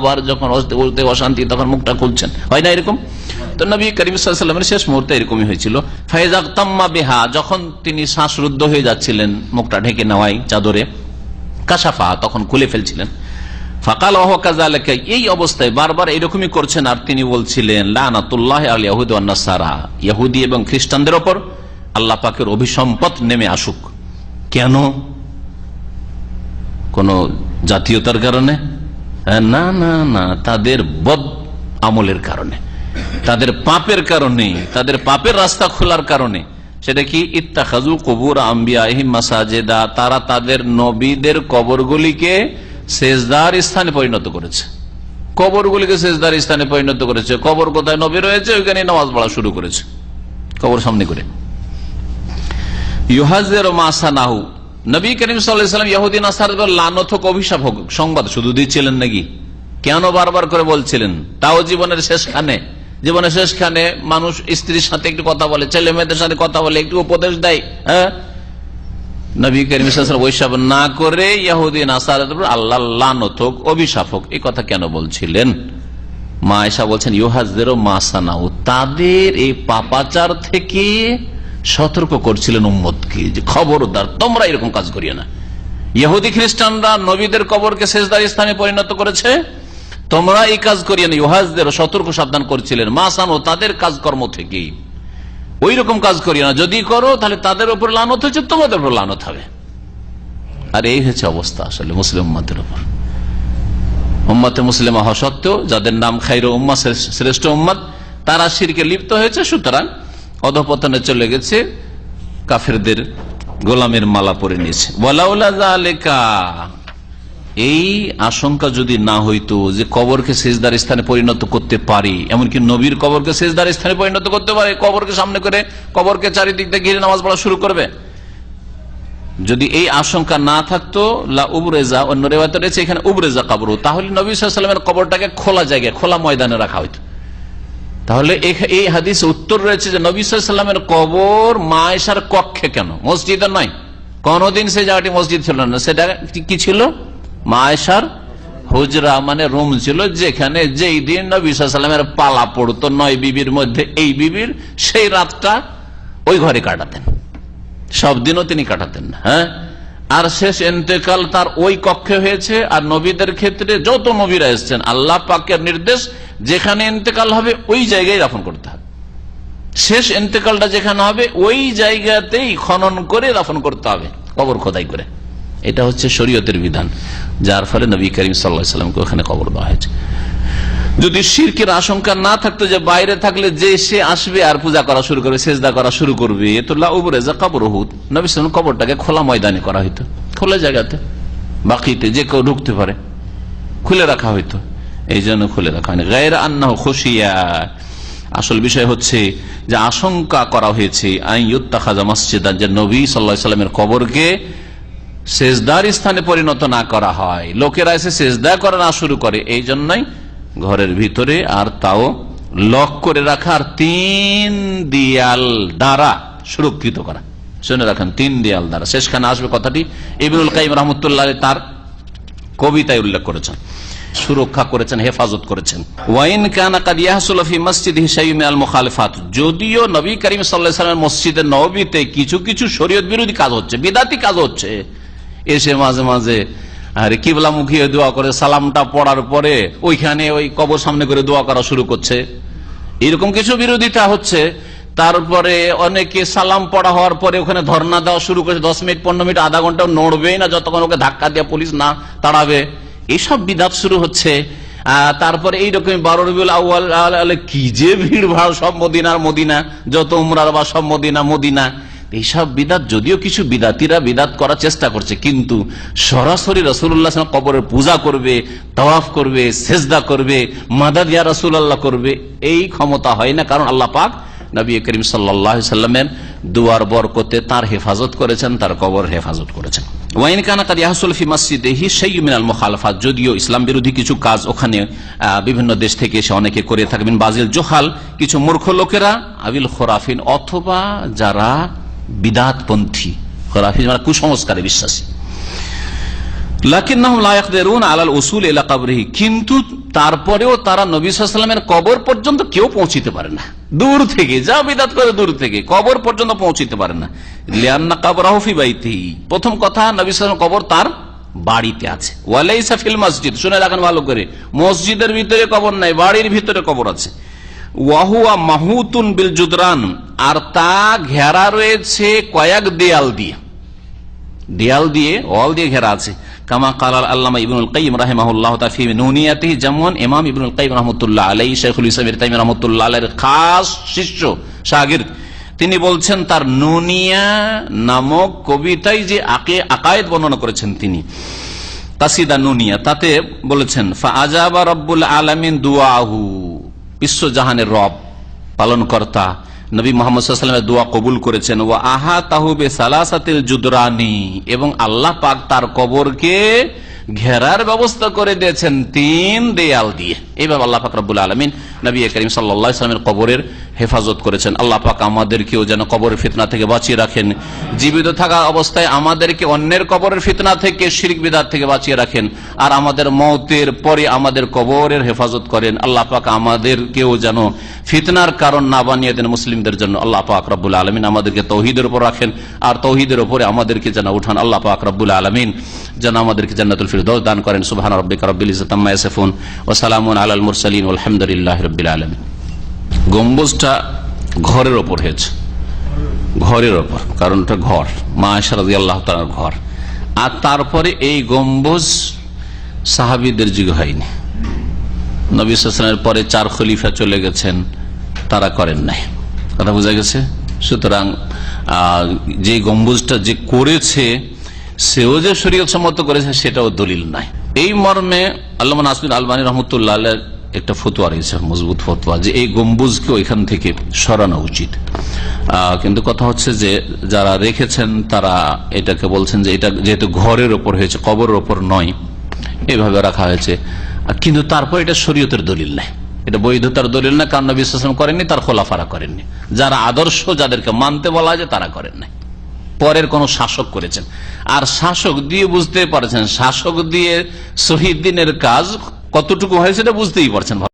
আবার যখন বলতে অশান্তি, তখন মুখটা খুলছেন। হয় না এরকম? তো নবী শেষ মুহূর্তে এরকমই হয়েছিল। বেহা, যখন তিনি শ্বাসরুদ্ধ হয়ে যাচ্ছিলেন মুখটা ঢেকে নেওয়াই চাদরে কাসাফা তখন খুলে ফেলছিলেন। ফাকাল অহকাজালেকা এই অবস্থায় বারবার এরকমই করছেন আর তিনি বলছিলেন, লানাতুল্লাহ আল ইয়াহুদ সারা এবং খ্রিস্টানদের ওপর আল্লাহ পাকের অভিসম্পদ নেমে আসুক। কেন? কোন জাতীয়তার কারণে? না না না, তাদের বদ আমলের কারণে। তাদের পাপের কারণে, তাদের পাপের রাস্তা খোলার কারণে। সেটা কি? ইত্তাখাজু কবুর আম্বিয়া মাসাজেদা, তারা তাদের নবীদের কবরগুলিকে সেজদার স্থানে পরিণত করেছে। কবরগুলিকে সেজদার স্থানে পরিণত করেছে। কবর কোথায় নবী রয়েছে? ওইখানে নামাজ পড়া শুরু করেছে। কবর সামনে করে। ইউহাজের মাসানাহু নবী করিম সাল্লাম ইহুদিন আসার লানত হোক অভিশাপ হোক, সংবাদ শুধু দিচ্ছিলেন নাকি? কেন বারবার করে বলছিলেন? তাও জীবনের শেষখানে। জীবনের শেষখানে মানুষ স্ত্রীর সাথে একটু কথা বলে, ছেলে মেয়েদের সাথে কথা বলে, একটু উপদেশ দেয় হ্যাঁ? নবী করিম ওইসব না করে ইয়াহুদিন আসার আল্লাহ লানত হোক অভিশাপ হোক এই কথা কেন বলছিলেন? মা এসা বলছেন ইউহাজদেরও মাসানাউ, তাদের এই পাপাচার থেকে সতর্ক করছিলেন উম্মতকে যে খবরদার, তোমরা এরকম কাজ করিও না। ইহুদি খ্রিস্টানরা নবীদের কবরকে শেষদার স্থানে পরিণত করেছে। তোমরা এই কাজ করিও না। ইহাজদের সতর্ক সাবধান করছিলেন। মাসানো তাদের কাজকর্ম থেকেই। ওই রকম কাজ করিও না। যদি করো, তাহলে তাদের উপর লানত হচ্ছে তোমাদের উপর লানত হবে। আর এই হচ্ছে অবস্থা আসলে মুসলিম উম্মাদের উপর। উম্মাতে মুসলিম হওয়া সত্ত্বেও, যাদের নাম খাইর উম্মা, শ্রেষ্ঠ উম্মাদ তারা শিরকে লিপ্ত হয়েছে, সুতরাং অধপতনে চলে গেছে, কাফেরদের গোলামের মালা পরে নিয়েছে। এই আশঙ্কা যদি না হইতো যে কবরকে শেষদার স্থানে পরিণত করতে পারি, এমনকি নবীর কবরকে শেষদার স্থানে পরিণত করতে পারে, কবরকে সামনে করে কবরকে চারিদিক দিয়ে ঘিরে নামাজ পড়া শুরু করবে। যদি এই আশঙ্কা না থাকতো, লা উবরেজা, অন্য রেওয়াতে রয়েছে, এখানে উবরেজা কবর, তাহলে নবী সাল্লামের কবরটাকে খোলা জায়গায়, খোলা ময়দানে রাখা হইতো। তাহলে এই হাদিস উত্তর রয়েছে যে নবী সাল্লামের কবর মায়েশার কক্ষে কেন? মসজিদে নয় কোনদিন সে জায়গাটি মসজিদ ছিল না। সেটা কি ছিল? মায়েশার হুজরা মানে রুম ছিল যেখানে যেই দিন নবী পালা পড়তো, নয় বিবির মধ্যে। এই বিবির সেই রাতটা ওই ঘরে কাটাতেন। সব দিনও তিনি কাটাতেন হ্যাঁ? আর শেষ এন্তেকাল তার ওই কক্ষে হয়েছে, আর নবীদের ক্ষেত্রে যত নবীরা এসছেন, আল্লাহ পাকের নির্দেশ যেখানে এন্তেকাল হবে, ওই জায়গায় দাফন করতে হবে। শেষ এন্তেকালটা যেখানে হবে, ওই জায়গাতেই খনন করে দাফন করতে হবে, কবর খোদাই করে। এটা হচ্ছে শরীয়তের বিধান, যার ফলে নবী করিম সাল্লাহামকে ওখানে কবর দেওয়া হয়েছে। যদি শিরকের আশঙ্কা না থাকতো যে বাইরে থাকলে যে সে আসবে আর পূজা করা শুরু করবে, সেজদা করা শুরু করবে তো লাউবরে যা কবর হুত নবী কবরটাকে খোলা ময়দানে করা হইতো। খোলা জায়গাতে। বাকিতে যে কেউ ঢুকতে পারে, খুলে রাখা হইতো। এই জন্য খুলে রাখা হয়নি। গায়ের আন্না খুশিয়া। আসল বিষয় হচ্ছে যে আশঙ্কা করা হয়েছে যে নবী সাল্লা সাল্লামের কবরকে সেজদার স্থানে পরিণত না করা হয়। লোকেরা এসে সেজদা করা না শুরু করে। এই জন্যই ঘরের ভিতরে আর তাও লক করে রাখার তিন দিয়াল দ্বারা সুরক্ষিত করা। শুনে রাখেন, তিন দিয়াল দ্বারা। শেষখানে আসবে কথাটি, ইবনুল কাইম রহমতুল্লাহ তার কবিতায় উল্লেখ করেছেন, সুরক্ষা করেছেন, হেফাজত করেছেন। ওয়াইন কানা মসজিদ হিসাইমে আল মুখালিফাত, যদিও নবী করিম সাল্লাহ মসজিদের নবীতে কিছু কিছু শরীয়ত বিরোধী কাজ হচ্ছে, বিদাতি কাজ হচ্ছে, এসে মাঝে মাঝে আর কিবলা মুখিয়ে দোয়া করে সালামটা পড়ার পরে ওইখানে ওই কবর সামনে করে দোয়া করা শুরু করছে। এরকম কিছু বিরোধিতা হচ্ছে। তারপরে অনেকে সালাম পড়া হওয়ার পরে ওখানে ধর্ণা দেওয়া শুরু করেছে। দশ মিনিট, পনেরো মিনিট, আধা ঘণ্টা নড়বেই না, যতক্ষণ ওকে ধাক্কা দিয়ে পুলিশ না তাড়াবে। এইসব বিদাত শুরু হচ্ছে। তারপরে এইরকম বারো রবিউল কি যে ভিড় ভাড় সব মদিনার মদিনা, যত উমরার বা সব মদিনা মদিনা। এইসব বিদাত, যদিও কিছু বিদাতিরা বিদাত করার চেষ্টা করছে, কিন্তু সরাসরি রসুল্লাহ কবরের পূজা করবে, তওয়াফ করবে, সেজদা করবে মাদাদিয়া রসুল্লাহ করবে, এই ক্ষমতা হয় না, কারণ আল্লাহ পাক নবী করিম সাল্লামের দুয়ার বরকতে তার হেফাজত করেছেন, তার কবর হেফাজত করেছেন। ওয়াইন কানা মসজিদেহি সেই যদিও ইসলাম বিরোধী কিছু কাজ ওখানে বিভিন্ন দেশ থেকে এসে অনেকে করে থাকবেন জোহাল, কিছু মূর্খ লোকেরা, আবিল খোরাফিন, অথবা যারা বিদাতপন্থী খোরাফি মানে কুসংস্কারে বিশ্বাসী। কিন্তু তারপরেও তারা নবী সাল্লামের কবর পর্যন্ত কেউ পৌঁছিতে পারে না। দূর থেকে, যা বিদাত করে দূর থেকে, কবর পর্যন্ত পৌঁছিতে পারে না। লিয়ান্না কাবরাহফি বাইতি প্রথম কথা নবী সাল্লাম কবর তার বাড়িতে আছে। ওয়ালাইসা ফিল মসজিদ, শুনে রাখেন ভালো করে, মসজিদের ভিতরে কবর নাই, বাড়ির ভিতরে কবর আছে। ওয়াহুয়া মাহুতুন বিল জুদরান, আর তা ঘেরা রয়েছে কয়েক দেয়াল দিয়ে। দেয়াল দিয়ে, ওয়াল দিয়ে ঘেরা আছে। কামা কালাল ইবনুল যেমন ইবনুল শেখুল খাস শিষ্য তিনি বলছেন, তার নুনিয়া নামক কবিতায় যে আকে আকায়েত বর্ণনা করেছেন তিনি। কাসিদা নুনিয়া, তাতে বলেছেন, ফা আজাবা রব্বুল দুআহু। বিশ্বজাহানের রব, পালনকর্তা। নবী মোহাম্মদ দোয়া কবুল করেছেন ও আহা তাহুবে সালাসাতিল জুদরানি এবং আল্লাহ পাক তার কবরকে ঘেরার ব্যবস্থা করে দিয়েছেন তিন দেয়াল দিয়ে। এইভাবে আল্লাহ পাক রব্বুল আলমিন নবী করিম সাল্লা কবরের হেফাজত করেছেন। আল্লাহ পাক আমাদেরকেও যেন কবরের ফিতনা থেকে বাঁচিয়ে রাখেন। জীবিত থাকা অবস্থায় আমাদেরকে অন্যের কবরের ফিতনা থেকে, শিরিক বিদার থেকে বাঁচিয়ে রাখেন। আর আমাদের মতের পরে আমাদের কবরের হেফাজত করেন। আল্লাহ পাক আমাদেরকেও যেন ফিতনার কারণ না বানিয়ে দেন মুসলিমদের জন্য। আল্লাহ পাক রব্বুল আলমিন আমাদেরকে তৌহিদের উপর রাখেন। আর তৌহিদের উপরে আমাদেরকে যেন উঠান। আল্লাহ পাক রব্বুল আলমিন যেন আমাদেরকে জান্নাতুল ফিরদৌস দান করেন। সুবহান রব্বিকা রব্বিল ইজ্জাতি আম্মা ইয়াসিফুন। ওয়া আলাল মুরসালিন। আলহামদুলিল্লাহি রাব্বিল আলামিন। গম্বুজটা ঘরের ওপর হয়েছে। ঘরের ওপর কারণ এটা ঘর, মা সারাদি আল্লাহ তালার ঘর। আর তারপরে এই গম্বুজ সাহাবিদের যুগ হয়নি। নবী সাসনের পরে চার খলিফা চলে গেছেন, তারা করেন নাই। কথা বোঝা গেছে? সুতরাং যে গম্বুজটা যে করেছে, সেও যে শরীয়ত সম্মত করেছে, সেটাও দলিল নাই। এই মর্মে আল্লাহ নাসমিন আলমানী রহমতুল্লাহ একটা ফতুয়া রয়েছে, মজবুত ফতুয়া, যে এই গম্বুজকে ওইখান থেকে সরানো উচিত। কিন্তু কথা হচ্ছে যে যারা রেখেছেন, তারা এটাকে বলছেন যে এটা যেহেতু ঘরের ওপর হয়েছে, কবরের ওপর নয়, এভাবে রাখা হয়েছে। কিন্তু তারপর এটা শরীয়তের দলিল নাই। এটা বৈধতার দলিল না নবী সাল্লাম করেননি, তার খোলাফারা করেননি। যারা আদর্শ, যাদেরকে মানতে বলা হয় যে তারা করেন নাই। পরের কোন শাসক করেছেন। আর শাসক দিয়ে বুঝতে পারছেন, শাসক দিয়ে শহীদ দিনের কাজ কতটুকু হয় সেটা বুঝতেই পারছেন